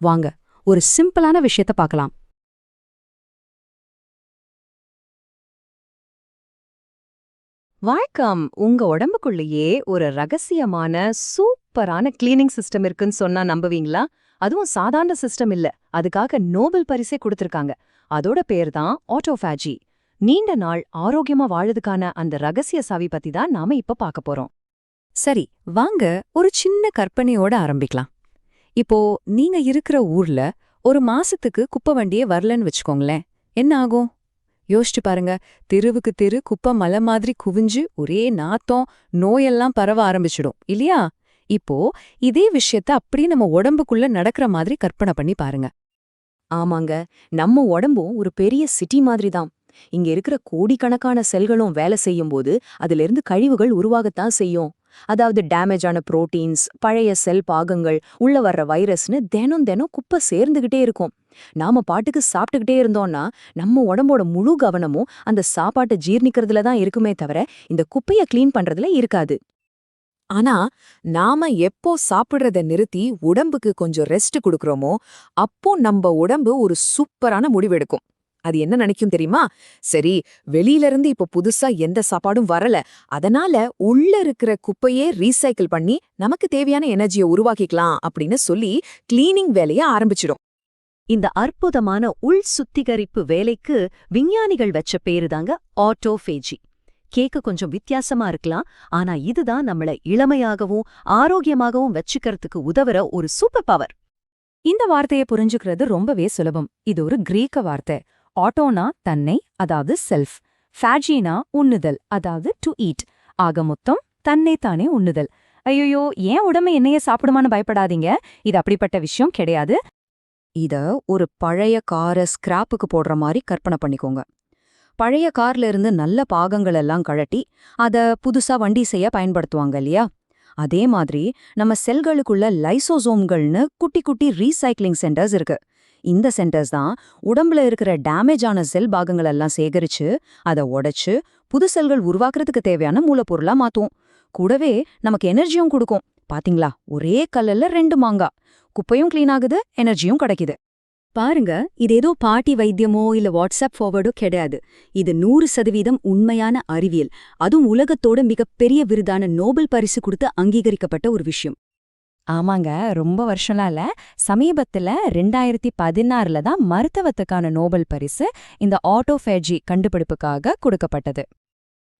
வாங்க ஒரு சிம்பிளான விஷயத்த பார்க்கலாம். வணக்கம். உங்க உடம்புக்குள்ளேயே ஒரு ரகசியமான சூப்பரான கிளீனிங் சிஸ்டம் இருக்குன்னு சொன்னா நம்புவீங்களா? அதுவும் சாதாரண சிஸ்டம் இல்ல. அதுக்காக நோபல் பரிசே கொடுத்திருக்காங்க. அதோட பேர் தான் ஆட்டோஃபாஜி நீண்ட நாள் ஆரோக்கியமா வாழதுக்கான அந்த ரகசிய சாவி பத்தி தான் நாம இப்ப பார்க்க போறோம். சரி வாங்க ஒரு சின்ன கற்பனையோட ஆரம்பிக்கலாம். இப்போ நீங்க இருக்கிற ஊர்ல ஒரு மாசத்துக்கு குப்பை வண்டியே வரலன்னு வச்சுக்கோங்களேன். என்ன ஆகும்? யோசிச்சு பாருங்க. தெருவுக்கு தெரு குப்பை மலை மாதிரி குவிஞ்சு ஒரே நாத்தம் நோயெல்லாம் பரவ ஆரம்பிச்சிடும். இல்லையா? இப்போ இதே விஷயத்த அப்படியே நம்ம உடம்புக்குள்ள நடக்கிற மாதிரி கற்பனை பண்ணி பாருங்க. ஆமாங்க. நம்ம உடம்பும் ஒரு பெரிய சிட்டி மாதிரி தான். இங்க இருக்கிற கோடிக்கணக்கான செல்களும் வேலை செய்யும்போது அதிலிருந்து கழிவுகள் உருவாகத்தான் செய்யும். அதாவது டேமேஜான புரோட்டீன்ஸ் பழைய செல் பாகங்கள் உள்ள வர்ற வைரஸ்னு தினம் தினம் குப்பை சேர்ந்துகிட்டே இருக்கும். நாம பாட்டுக்கு சாப்பிட்டுக்கிட்டே இருந்தோம்னா நம்ம உடம்போட முழு கவனமும் அந்த சாப்பாட்டை ஜீர்ணிக்கிறதுல தான் இருக்குமே தவிர இந்த குப்பைய கிளீன் பண்றதுல இருக்காது. ஆனா நாம எப்போ சாப்பிடுறத நிறுத்தி உடம்புக்கு கொஞ்சம் ரெஸ்ட் கொடுக்கறோமோ அப்போ நம்ம உடம்பு ஒரு சூப்பரான முடிவெடுக்கும். அது என்ன நினைக்கும் தெரியுமா? சரி வெளியில இருந்து இப்போ புதுசா எந்த சாப்பாடும் வரல. அதனால உள்ள இருக்கிற குப்பையே ரீசைக்கிள் பண்ணி நமக்கு தேவையான எனர்ஜியை உருவாக்கிக்கலாம் அப்படின்னு சொல்லி கிளீனிங் வேலைய ஆரம்பிச்சிடும். இந்த அற்புதமான உள் சுத்திகரிப்பு வேலைக்கு விஞ்ஞானிகள் வச்ச பேருதாங்க ஆட்டோஃபேஜி கேக்க கொஞ்சம் வித்தியாசமா இருக்கலாம். ஆனா இதுதான் நம்மள இளமையாகவும் ஆரோக்கியமாகவும் வச்சுக்கிறதுக்கு உதவுற ஒரு சூப்பர் பவர் இந்த வார்த்தையை புரிஞ்சுக்கிறது ரொம்பவே சுலபம். இது ஒரு கிரீக்க வார்த்தை. ஆட்டோனா தன்னை அதாவது செல்ஃப் ஃபேஜினா உண்ணுதல் அதாவது டு ஈட் ஆக மொத்தம் தன்னை தானே உண்ணுதல். ஐயோ ஏன் உடம்பு என்னைய சாப்பிடுமான்னு பயப்படாதீங்க. இது அப்படிப்பட்ட விஷயம் கிடையாது. இத ஒரு பழைய காரை ஸ்கிராப்புக்கு போடுற மாதிரி கற்பனை பண்ணிக்கோங்க. பழைய கார்ல இருந்து நல்ல பாகங்கள் எல்லாம் கழட்டி அத புதுசா வண்டி செய்ய பயன்படுத்துவாங்க இல்லையா? அதே மாதிரி நம்ம செல்களுக்குள்ள லைசோசோம்கள்னு குட்டி குட்டி ரீசைக்ளிங் சென்டர்ஸ் இருக்கு. இந்த சென்டர்ஸ் தான் உடம்புல இருக்கிற டேமேஜ் ஆன செல் பாகங்கள் எல்லாம் சேகரிச்சு அதை உடைச்சு புது செல்கள் உருவாக்குறதுக்கு தேவையான மூலப்பொருளா மாத்தும் கூடவே நமக்கு எனர்ஜியும் கொடுக்கும். பாத்தீங்களா? ஒரே கல்லுல ரெண்டு மாங்கா. குப்பையும் கிளீன் ஆகுது எனர்ஜியும் கிடைக்குது. பாருங்க இது ஏதோ பாட்டி வைத்தியமோ இல்ல வாட்ஸ்அப் ஃபார்வர்டோ கிடையாது. இது நூறு சதவீதம் உண்மையான அறிவியல். அதுவும் உலகத்தோட மிகப்பெரிய விருதான நோபல் பரிசு கொடுத்து அங்கீகரிக்கப்பட்ட ஒரு விஷயம். ஆமாங்க ரொம்ப வருஷம்லாம் இல்லை. சமீபத்துல ரெண்டாயிரத்தி பதினாறுல தான் மருத்துவத்துக்கான நோபல் பரிசு இந்த ஆட்டோஃபேஜி கண்டுபிடிப்புக்காக கொடுக்கப்பட்டது.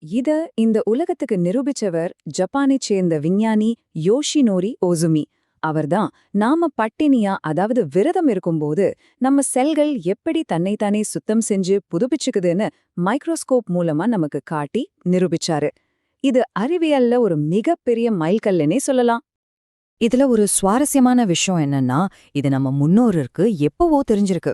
இத இந்த உலகத்துக்கு நிரூபிச்சவர் ஜப்பானைச் சேர்ந்த விஞ்ஞானி யோஷினோரி ஓசுமி. அவர்தான் நாம பட்டினியா அதாவது விரதம் இருக்கும்போது நம்ம செல்கள் எப்படி தன்னைத்தானே சுத்தம் செஞ்சு புதுப்பிச்சுக்குதுன்னு மைக்ரோஸ்கோப் மூலமா நமக்கு காட்டி நிரூபிச்சாரு. இது அறிவியல்ல ஒரு மிகப்பெரிய மைல்கல்லுனே சொல்லலாம். இதுல ஒரு சுவாரஸ்யமான விஷயம் என்னன்னா இது நம்ம முன்னோருக்கு எப்பவோ தெரிஞ்சிருக்கு.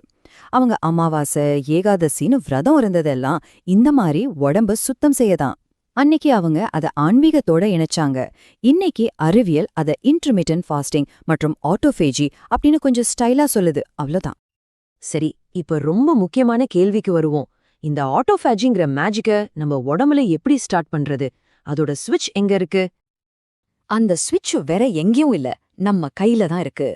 அவங்க அமாவாசை ஏகாதசின்னு விரதம் இருந்ததெல்லாம் இந்த மாதிரி உடம்ப சுத்தம் செய்யதான். அன்னைக்கு அவங்க அத ஆன்மீகத்தோட இணைச்சாங்க. இன்னைக்கு அறிவியல் அத இன்டர்மீடியன்ட் ஃபாஸ்டிங் மற்றும் ஆட்டோஃபேஜி அப்படின்னு கொஞ்சம் ஸ்டைலா சொல்லுது. அவ்வளோதான் சரி இப்ப ரொம்ப முக்கியமான கேள்விக்கு வருவோம். இந்த ஆட்டோஃபேஜிங்கிற மேஜிக்க நம்ம உடம்புல எப்படி ஸ்டார்ட் பண்றது? அதோட சுவிட்ச் எங்க இருக்கு? அந்த சுவிட்ச் வேற எங்கேயும் இல்ல. நம்ம கையில தான் இருக்கு.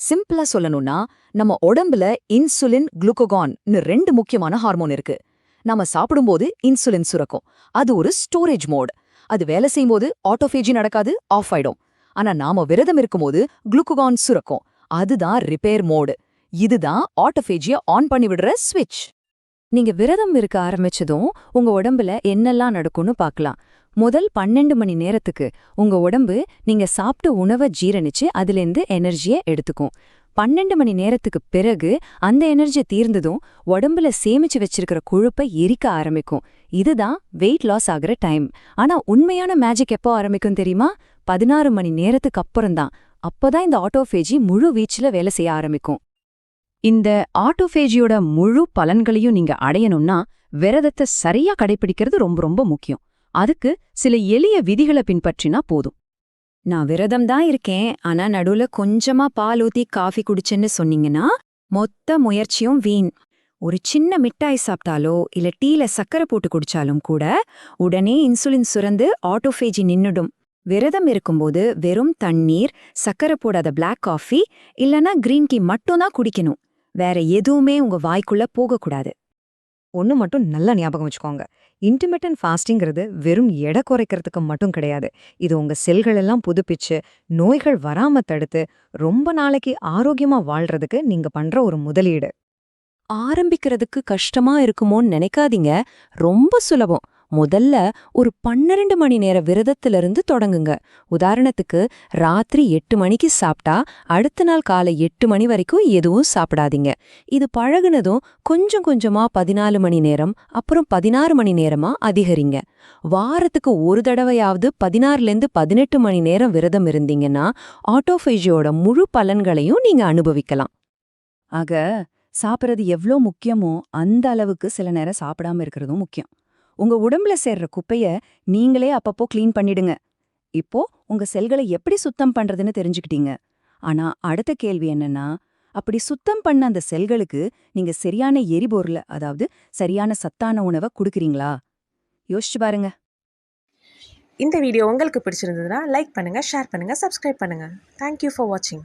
சிம்பிளா சொல்லணும்னா நம்ம உடம்புல இன்சுலின் குளுக்கோகான்னு ரெண்டு முக்கியமான ஹார்மோன் இருக்கு. நாம சாப்பிடும்போது இன்சுலின் சுரக்கும். அது ஒரு ஸ்டோரேஜ் மோட் அது வேலை செய்யும்போது ஆட்டோஃபேஜி நடக்காது ஆஃப் ஆயிடும். ஆனா நாம விரதம் இருக்கும்போது குளுக்கோகான் சுரக்கும். அதுதான் ரிப்பேர் மோடு இதுதான் ஆட்டோஃபேஜிய ஆன் பண்ணி விடுற ஸ்விட்ச் நீங்க விரதம் இருக்க ஆரம்பிச்சதும் உங்க உடம்புல என்னெல்லாம் நடக்கும்னு பார்க்கலாம். முதல் பன்னெண்டு மணி நேரத்துக்கு உங்க உடம்பு நீங்க சாப்பிட்ட உணவை ஜீரணிச்சு அதுலேருந்து எனர்ஜியை எடுத்துக்கும். பன்னெண்டு மணி நேரத்துக்கு பிறகு அந்த எனர்ஜி தீர்ந்ததும் உடம்புல சேமிச்சு வச்சிருக்கிற கொழுப்பை எரிக்க ஆரம்பிக்கும். இதுதான் வெயிட் லாஸ் ஆகுற டைம் ஆனா உண்மையான மேஜிக் எப்போ ஆரம்பிக்கும் தெரியுமா? பதினாறு மணி நேரத்துக்கு அப்புறம்தான். அப்பதான் இந்த ஆட்டோஃபேஜி முழு வீச்சுல வேலை செய்ய ஆரம்பிக்கும். இந்த ஆட்டோஃபேஜியோட முழு பலன்களையும் நீங்க அடையணும்னா விரதத்தை சரியா கடைபிடிக்கிறது ரொம்ப ரொம்ப முக்கியம். அதுக்கு சில எளிய விதிகளை பின்பற்றினா போதும். நான் விரதம் தான் இருக்கேன் ஆனா நடுவுல கொஞ்சமா பால் ஊத்தி காஃபி குடிச்சேன்னு சொன்னீங்கன்னா மொத்த முயற்சியும் வீண். ஒரு சின்ன மிட்டாய் சாப்பிட்டாலோ இல்ல டீல சக்கரை போட்டு குடிச்சாலும் கூட உடனே இன்சுலின் சுரந்து ஆட்டோஃபேஜி நின்னுடும். விரதம் இருக்கும்போது வெறும் தண்ணீர் சக்கரை போடாத பிளாக் காஃபி இல்லனா கிரீன் டீ மட்டும் தான் குடிக்கணும். வேற எதுவுமே உங்க வாய்க்குள்ள போகக்கூடாது. ஒன்று மட்டும் நல்லா ஞாபகம் வச்சுக்கோங்க. இன்டிமிட்டன் ஃபாஸ்டிங்கிறது வெறும் எடை குறைக்கிறதுக்கு மட்டும் கிடையாது. இது உங்க செல்கள் எல்லாம் புதுப்பிச்சு நோய்கள் வராம தடுத்து ரொம்ப நாளைக்கு ஆரோக்கியமா வாழ்றதுக்கு நீங்க பண்ற ஒரு முதலீடு. ஆரம்பிக்கிறதுக்கு கஷ்டமா இருக்குமோன்னு நினைக்காதீங்க. ரொம்ப சுலபம். முதல்ல ஒரு பன்னிரண்டு மணி நேர விரதத்திலிருந்து தொடங்குங்க. உதாரணத்துக்கு ராத்திரி எட்டு மணிக்கு சாப்பிட்டா அடுத்த நாள் காலை எட்டு மணி வரைக்கும் எதுவும் சாப்பிடாதீங்க. இது பழகுனதும் கொஞ்சம் கொஞ்சமா பதினாலு மணி நேரம் அப்புறம் பதினாறு மணி நேரமா அதிகரிங்க. வாரத்துக்கு ஒரு தடவையாவது பதினாறுலேருந்து பதினெட்டு மணி நேரம் விரதம் இருந்தீங்கன்னா ஆட்டோஃபேஜியோட முழு பலன்களையும் நீங்க அனுபவிக்கலாம். ஆக சாப்பிட்றது எவ்ளோ முக்கியமோ அந்த அளவுக்கு சில நேரம் சாப்பிடாம இருக்கிறதும் முக்கியம். உங்க உடம்புல சேர்ற குப்பைய நீங்களே அப்பப்போ கிளீன் பண்ணிடுங்க. இப்போ உங்க செல்களை எப்படி சுத்தம் பண்றதுன்னு தெரிஞ்சுக்கிட்டீங்க. ஆனா அடுத்த கேள்வி என்னன்னா அப்படி சுத்தம் பண்ண அந்த செல்களுக்கு நீங்க சரியான எரிபொருள் அதாவது சரியான சத்தான உணவை கொடுக்குறீங்களா? யோசிச்சு பாருங்க. இந்த வீடியோ உங்களுக்கு பிடிச்சிருந்ததுன்னா லைக் பண்ணுங்க ஷேர் பண்ணுங்க சப்ஸ்கிரைப் பண்ணுங்க. தேங்க்யூ ஃபார் வாட்சிங்